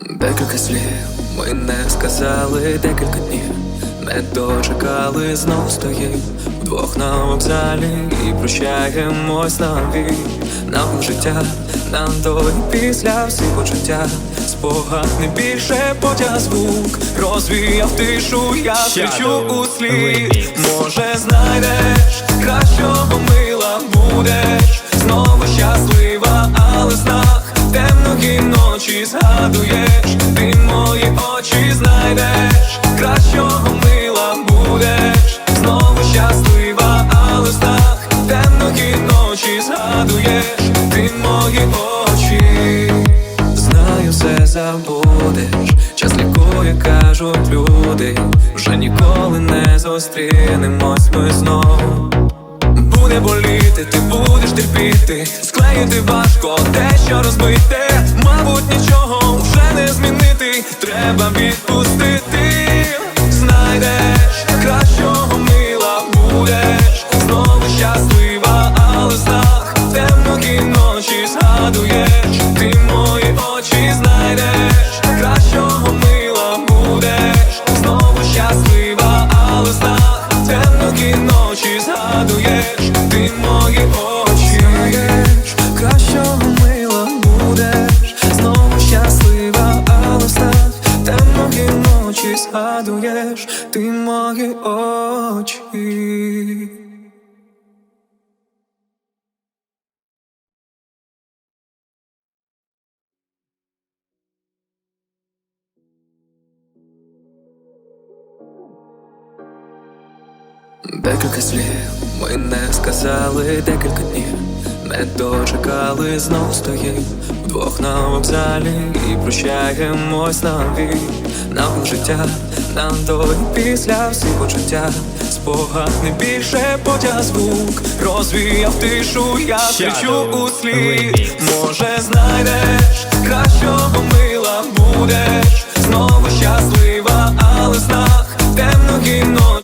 Декілька слів ми не сказали декілька днів, не дочекали, знов стоїм вдвох на вокзалі і прощаємось навік Нам життя, нам до і після всі почуття. Спогад не більше потяг звук. Розвіяв тишу, я кричу у слід. Може знайдеш кращого мила будеш згадуєш, ти мої очі знайдеш, кращого мила будеш, знову щаслива, але в снах темної ночі згадуєш, ти мої очі, знаю, все забудеш, час лікує, кажуть люди, вже ніколи не зустрінемось ми знову. Буде боліти, ти будеш терпіти, склеїти важко те, що розбите, мабуть, нічого треба відпустити, знайдеш кращого мила будеш, знову щаслива, але в снах темно ночі згадуєш, ти мої ти мої очі. Декілька слів ми не сказали декілька днів, не дочекали, знов стоїм вдвох на вокзалі і прощаємось навік Нам життя, нам до і після всі почуття. Спогад не більше потяг звук. Розвіяв тишу, я кричу у слід